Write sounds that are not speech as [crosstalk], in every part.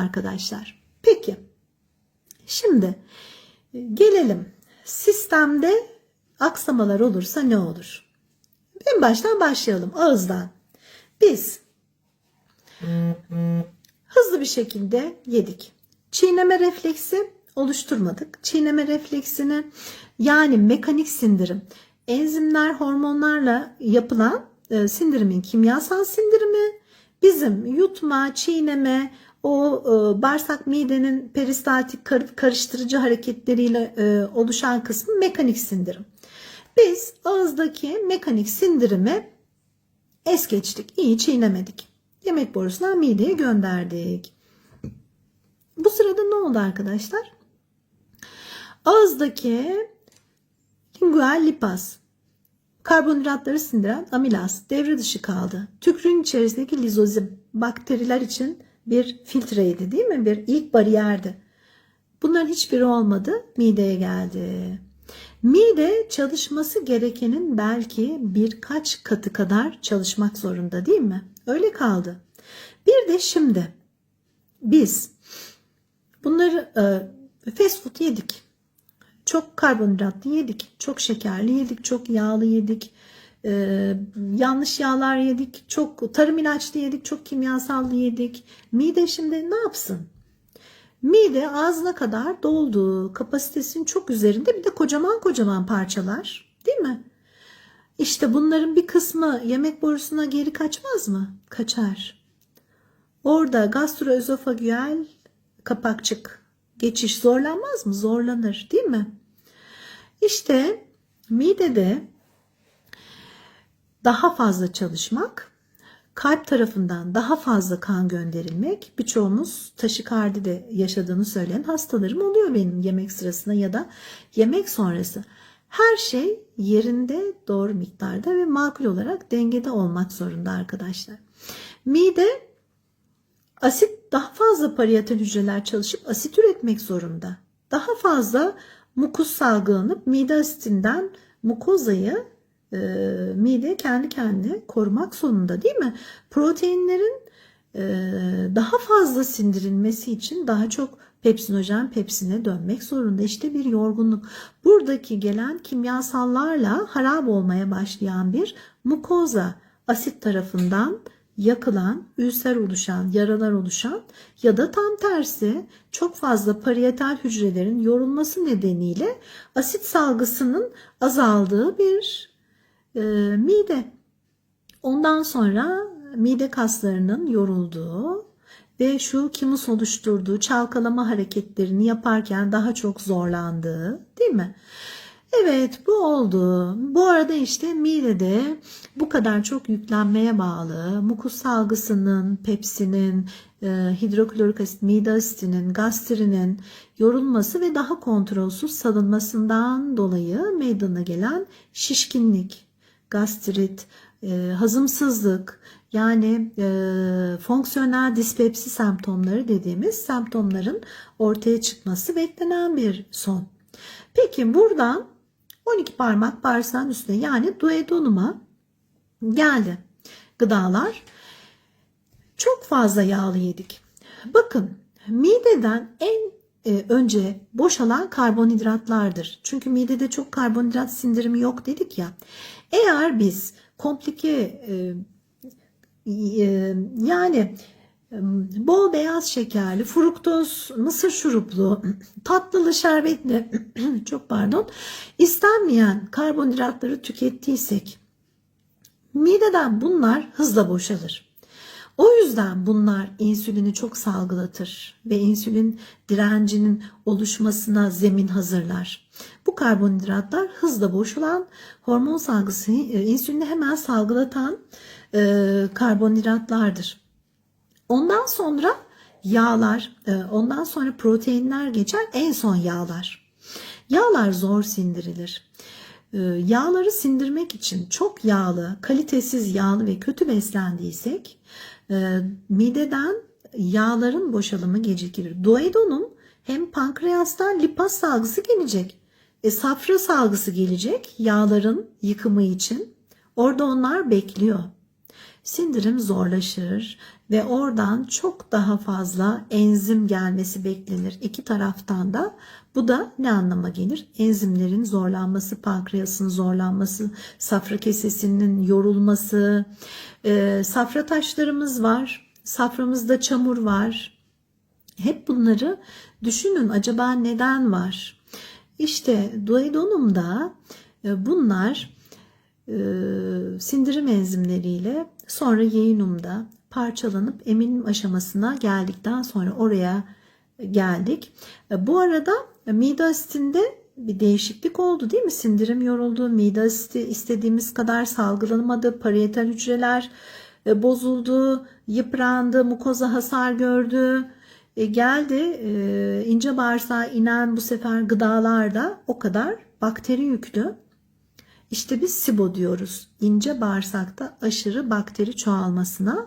arkadaşlar. Peki. Şimdi e, gelelim. Sistemde aksamalar olursa ne olur? En baştan başlayalım. Ağızdan. Biz hızlı bir şekilde yedik. Çiğneme refleksi oluşturmadık. Çiğneme refleksini yani mekanik sindirim, enzimler, hormonlarla yapılan e, sindirimin kimyasal sindirimi bizim yutma, çiğneme, o e, bağırsak midenin peristaltik kar- karıştırıcı hareketleriyle e, oluşan kısmı mekanik sindirim. Biz ağızdaki mekanik sindirimi es geçtik, iyi çiğnemedik. Yemek borusundan mideye gönderdik. Bu sırada ne oldu arkadaşlar? Ağızdaki lingual lipaz, karbonhidratları sindiren amilaz devre dışı kaldı. Tükrüğün içerisindeki lizozim bakteriler için bir filtreydi değil mi? Bir ilk bariyerdi. Bunların hiçbiri olmadı. Mideye geldi. Mide çalışması gerekenin belki birkaç katı kadar çalışmak zorunda değil mi? Öyle kaldı. Bir de şimdi biz bunları e, fast food yedik. Çok karbonhidratlı yedik, çok şekerli yedik, çok yağlı yedik, e, yanlış yağlar yedik, çok tarım ilaçlı yedik, çok kimyasallı yedik. Mide şimdi ne yapsın? Mide ağzına kadar doldu, kapasitesinin çok üzerinde bir de kocaman kocaman parçalar değil mi? İşte bunların bir kısmı yemek borusuna geri kaçmaz mı? Kaçar. Orada gastroözofagüel kapakçık geçiş zorlanmaz mı? Zorlanır değil mi? İşte midede daha fazla çalışmak, kalp tarafından daha fazla kan gönderilmek, birçoğumuz taşikardide yaşadığını söyleyen hastalarım oluyor benim yemek sırasında ya da yemek sonrası. Her şey yerinde doğru miktarda ve makul olarak dengede olmak zorunda arkadaşlar. Mide asit daha fazla parietal hücreler çalışıp asit üretmek zorunda. Daha fazla mukus salgılanıp mide asitinden mukozayı e, mide kendi kendine korumak zorunda değil mi? Proteinlerin e, daha fazla sindirilmesi için daha çok pepsinojen pepsine dönmek zorunda. İşte bir yorgunluk. Buradaki gelen kimyasallarla harap olmaya başlayan bir mukoza asit tarafından yakılan, ülser oluşan, yaralar oluşan ya da tam tersi çok fazla parietal hücrelerin yorulması nedeniyle asit salgısının azaldığı bir e, mide. Ondan sonra mide kaslarının yorulduğu ve şu kimus oluşturduğu çalkalama hareketlerini yaparken daha çok zorlandığı değil mi? Evet bu oldu. Bu arada işte midede bu kadar çok yüklenmeye bağlı mukus salgısının, pepsinin, e, hidroklorik asit, mide asitinin, gastrinin yorulması ve daha kontrolsüz salınmasından dolayı meydana gelen şişkinlik, gastrit, e, hazımsızlık yani e, fonksiyonel dispepsi semptomları dediğimiz semptomların ortaya çıkması beklenen bir son. Peki buradan 12 parmak bağırsağın üstüne yani duodenuma geldi gıdalar. Çok fazla yağlı yedik. Bakın mideden en e, önce boşalan karbonhidratlardır. Çünkü midede çok karbonhidrat sindirimi yok dedik ya. Eğer biz komplike e, e, yani e, bol beyaz şekerli, fruktoz, mısır şuruplu, tatlılı, şerbetli, [clears throat] çok pardon, istenmeyen karbonhidratları tükettiysek mideden bunlar hızla boşalır. O yüzden bunlar insülini çok salgılatır ve insülin direncinin oluşmasına zemin hazırlar. Bu karbonhidratlar hızla boşalan hormon salgısı, e, insülini hemen salgılatan e, karbonhidratlardır. Ondan sonra yağlar, e, ondan sonra proteinler geçer, en son yağlar. Yağlar zor sindirilir. E, yağları sindirmek için çok yağlı, kalitesiz yağlı ve kötü beslendiysek e, mideden yağların boşalımı gecikir. Duodenum hem pankreastan lipaz salgısı gelecek. E, safra salgısı gelecek yağların yıkımı için. Orada onlar bekliyor. Sindirim zorlaşır ve oradan çok daha fazla enzim gelmesi beklenir. İki taraftan da bu da ne anlama gelir? Enzimlerin zorlanması, pankreasın zorlanması, safra kesesinin yorulması, e, safra taşlarımız var, saframızda çamur var. Hep bunları düşünün acaba neden var? İşte duodenumda e, bunlar e, sindirim enzimleriyle sonra yeyinumda parçalanıp eminim aşamasına geldikten sonra oraya geldik. E, Bu arada mide asitinde bir değişiklik oldu değil mi? Sindirim yoruldu, mide asiti istediğimiz kadar salgılanamadı, parietal hücreler e, bozuldu, yıprandı, mukoza hasar gördü. E, geldi e, ince bağırsağa inen bu sefer gıdalarda o kadar bakteri yüklü. İşte biz SIBO diyoruz. İnce bağırsakta aşırı bakteri çoğalmasına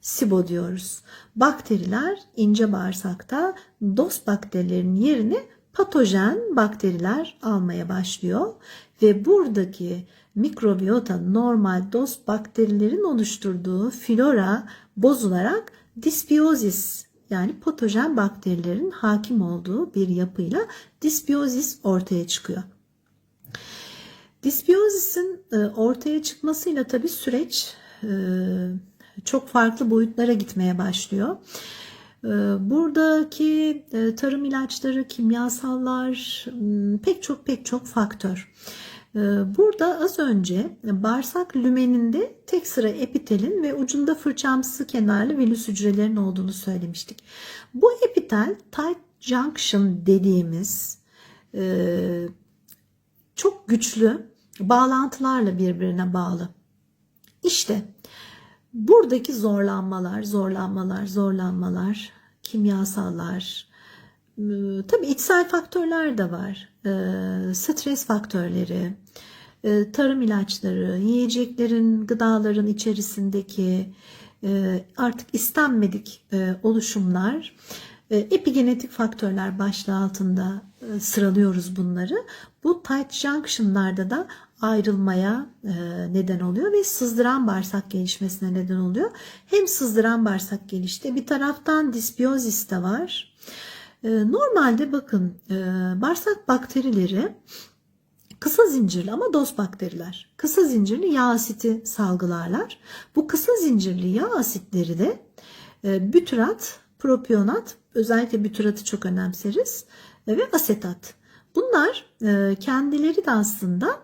SIBO diyoruz. Bakteriler ince bağırsakta DOS bakterilerinin yerini patojen bakteriler almaya başlıyor ve buradaki mikrobiyota normal DOS bakterilerin oluşturduğu flora bozularak disbiyozis yani patojen bakterilerin hakim olduğu bir yapıyla disbiyozis ortaya çıkıyor. Disbiyozisin e, ortaya çıkmasıyla tabii süreç e, çok farklı boyutlara gitmeye başlıyor. E, Buradaki tarım ilaçları, kimyasallar, pek çok pek çok faktör. Burada az önce bağırsak lümeninde tek sıra epitelin ve ucunda fırçamsı kenarlı vilüs hücrelerin olduğunu söylemiştik. Bu epitel tight junction dediğimiz çok güçlü bağlantılarla birbirine bağlı. İşte buradaki zorlanmalar, zorlanmalar, zorlanmalar, kimyasallar, tabii içsel faktörler de var. Stres faktörleri, tarım ilaçları, yiyeceklerin, gıdaların içerisindeki artık istenmedik oluşumlar, epigenetik faktörler başlığı altında sıralıyoruz bunları. Bu tight junction'larda da ayrılmaya neden oluyor ve sızdıran bağırsak gelişmesine neden oluyor. Hem sızdıran bağırsak gelişti bir taraftan disbiyozis de var. Normalde bakın bağırsak bakterileri kısa zincirli ama doz bakteriler. Kısa zincirli yağ asiti salgılarlar. Bu kısa zincirli yağ asitleri de bütyrat, propionat, özellikle bütyratı çok önemseriz ve asetat. Bunlar kendileri de aslında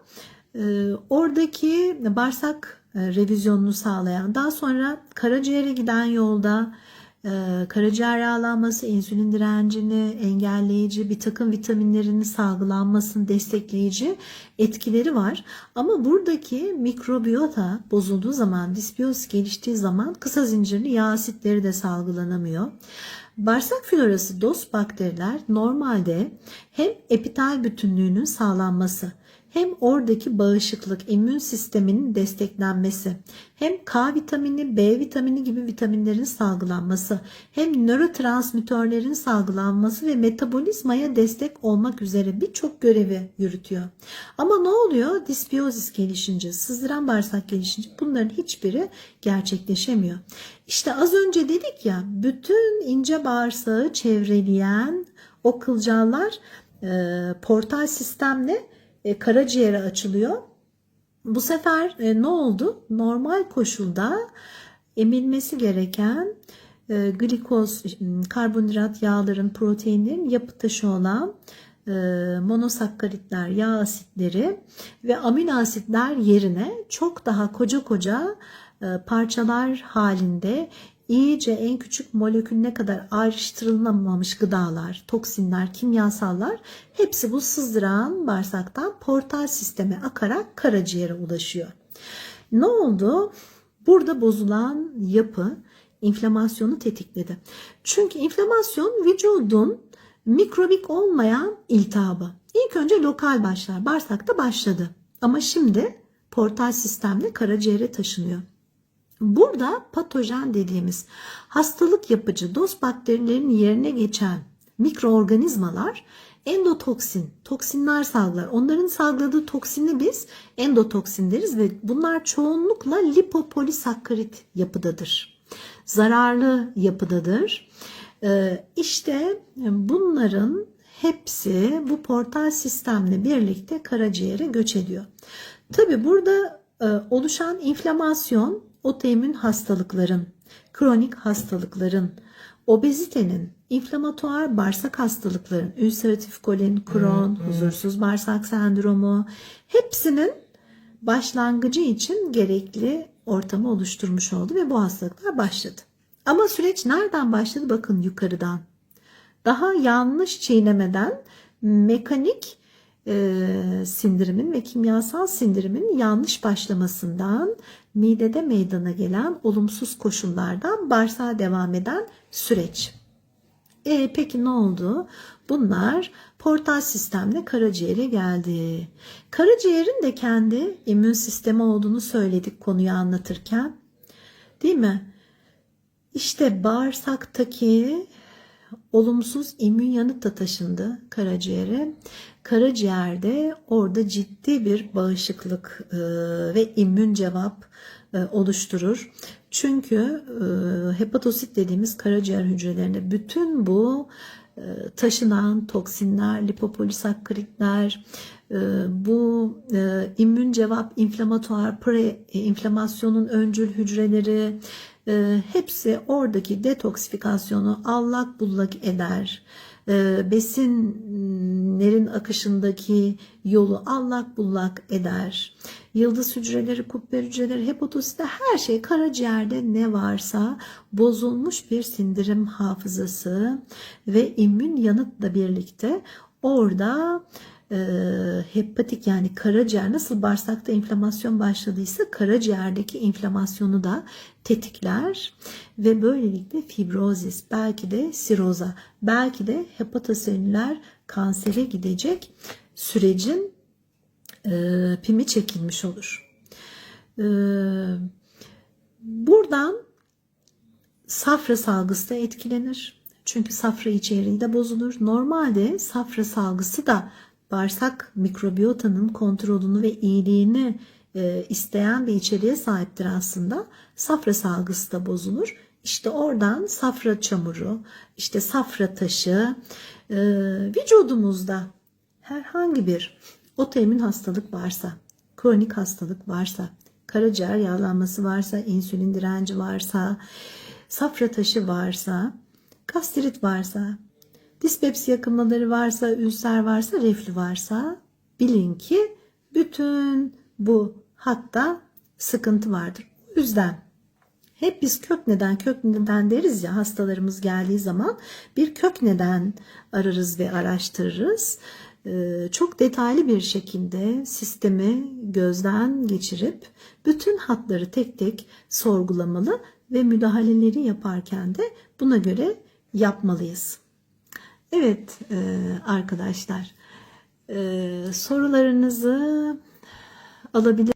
oradaki bağırsak revizyonunu sağlayan, daha sonra karaciğere giden yolda karaciğer yağlanması, insülin direncini engelleyici, bir takım vitaminlerin salgılanmasını destekleyici etkileri var. Ama buradaki mikrobiyota bozulduğu zaman, disbiyoz geliştiği zaman kısa zincirli yağ asitleri de salgılanamıyor. Bağırsak florası DOS bakteriler normalde hem epitel bütünlüğünün sağlanması hem oradaki bağışıklık, immün sisteminin desteklenmesi, hem K vitamini, B vitamini gibi vitaminlerin salgılanması, hem nörotransmitörlerin salgılanması ve metabolizmaya destek olmak üzere birçok görevi yürütüyor. Ama ne oluyor? Disbiyozis gelişince, sızdıran bağırsak gelişince bunların hiçbiri gerçekleşemiyor. İşte az önce dedik ya, bütün ince bağırsağı çevreleyen o kılcallar e, portal sistemle e, karaciğere açılıyor. Bu sefer e, ne oldu? Normal koşulda emilmesi gereken e, glikoz, karbonhidrat yağların, proteinlerin yapı taşı olan e, monosakkaritler, yağ asitleri ve amino asitler yerine çok daha koca koca e, parçalar halinde iyice en küçük molekülüne kadar ayrıştırılamamış gıdalar, toksinler, kimyasallar hepsi bu sızdıran bağırsaktan portal sisteme akarak karaciğere ulaşıyor. Ne oldu? Burada bozulan yapı inflamasyonu tetikledi. Çünkü inflamasyon vücudun mikrobik olmayan iltihabı. İlk önce lokal başlar. Bağırsakta başladı. Ama şimdi portal sistemle karaciğere taşınıyor. Burada patojen dediğimiz hastalık yapıcı doz bakterilerin yerine geçen mikroorganizmalar endotoksin, toksinler salgılar. Onların salgıladığı toksini biz endotoksin deriz ve bunlar çoğunlukla lipopolisakkarit yapıdadır. Zararlı yapıdadır. Ee, işte bunların hepsi bu portal sistemle birlikte karaciğere göç ediyor. Tabi burada e, oluşan inflamasyon otoimmün hastalıkların, kronik hastalıkların, obezitenin, inflamatuar bağırsak hastalıkların, ülseratif kolin, Crohn, huzursuz bağırsak sendromu hepsinin başlangıcı için gerekli ortamı oluşturmuş oldu ve bu hastalıklar başladı. Ama süreç nereden başladı? Bakın yukarıdan. Daha yanlış çiğnemeden mekanik e, sindirimin ve kimyasal sindirimin yanlış başlamasından midede meydana gelen olumsuz koşullardan bağırsağa devam eden süreç. E peki ne oldu? Bunlar portal sistemle karaciğere geldi. Karaciğerin de kendi immün sistemi olduğunu söyledik konuyu anlatırken. Değil mi? İşte bağırsaktaki olumsuz immün yanıt da taşındı karaciğere. Karaciğerde orada ciddi bir bağışıklık e, ve immün cevap e, oluşturur. Çünkü e, hepatosit dediğimiz karaciğer hücrelerinde bütün bu taşınan toksinler, lipopolisakkaritler, bu immün cevap, inflamatuar, pre inflamasyonun öncül hücreleri e, hepsi oradaki detoksifikasyonu allak bullak eder. E, besinlerin akışındaki yolu allak bullak eder. Yıldız hücreleri, kubbe hücreleri, hepatosite her şey karaciğerde ne varsa bozulmuş bir sindirim hafızası ve immün yanıtla birlikte orada e, hepatik yani karaciğer nasıl bağırsakta inflamasyon başladıysa karaciğerdeki inflamasyonu da tetikler ve böylelikle fibrozis belki de siroza belki de hepatoselüler kansere gidecek sürecin e, pimi çekilmiş olur. E, buradan safra salgısı da etkilenir. Çünkü safra içeriği de bozulur. Normalde safra salgısı da bağırsak mikrobiyotanın kontrolünü ve iyiliğini e, isteyen bir içeriğe sahiptir aslında. Safra salgısı da bozulur. İşte oradan safra çamuru, işte safra taşı e, vücudumuzda herhangi bir otoimmün hastalık varsa, kronik hastalık varsa, karaciğer yağlanması varsa, insülin direnci varsa, safra taşı varsa, gastrit varsa, dispepsi yakınmaları varsa, ülser varsa, reflü varsa bilin ki bütün bu hatta sıkıntı vardır. O yüzden hep biz kök neden kök neden deriz ya hastalarımız geldiği zaman bir kök neden ararız ve araştırırız. Ee, çok detaylı bir şekilde sistemi gözden geçirip bütün hatları tek tek sorgulamalı ve müdahaleleri yaparken de buna göre yapmalıyız. Evet e, arkadaşlar e, sorularınızı alabilir.